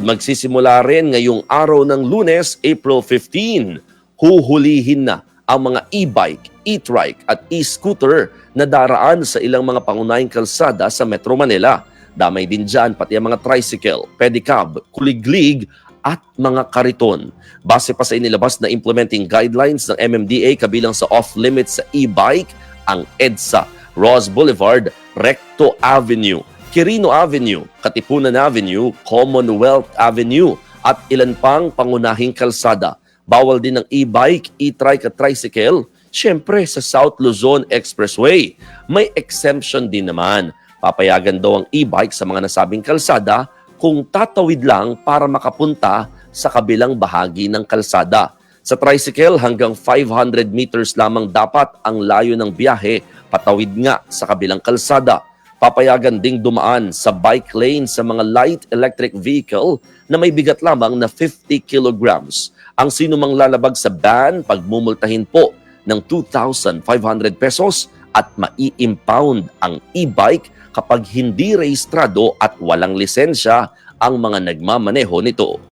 Magsisimula rin ngayong araw ng lunes, April 15. Huhulihin na ang mga e-bike, e-trike at e-scooter na daraan sa ilang mga pangunahing kalsada sa Metro Manila. Damay din dyan pati ang mga tricycle, pedicab, kuliglig at mga kariton. Base pa sa inilabas na implementing guidelines ng MMDA kabilang sa off-limits sa e-bike, ang EDSA, Ross Boulevard, Recto Avenue, Quirino Avenue, Katipunan Avenue, Commonwealth Avenue at ilan pang pangunahing kalsada. Bawal din ng e-bike, e-trike at tricycle, syempre sa South Luzon Expressway. May exemption din naman. Papayagan daw ang e-bike sa mga nasabing kalsada kung tatawid lang para makapunta sa kabilang bahagi ng kalsada. Sa tricycle, hanggang 500 meters lamang dapat ang layo ng biyahe patawid nga sa kabilang kalsada. Papayagan ding dumaan sa bike lane sa mga light electric vehicle na may bigat lamang na 50 kilograms. Ang sino mang lalabag sa ban, pagmumultahin po ng 2,500 pesos at mai-impound ang e-bike kapag hindi rehistrado at walang lisensya ang mga nagmamaneho nito.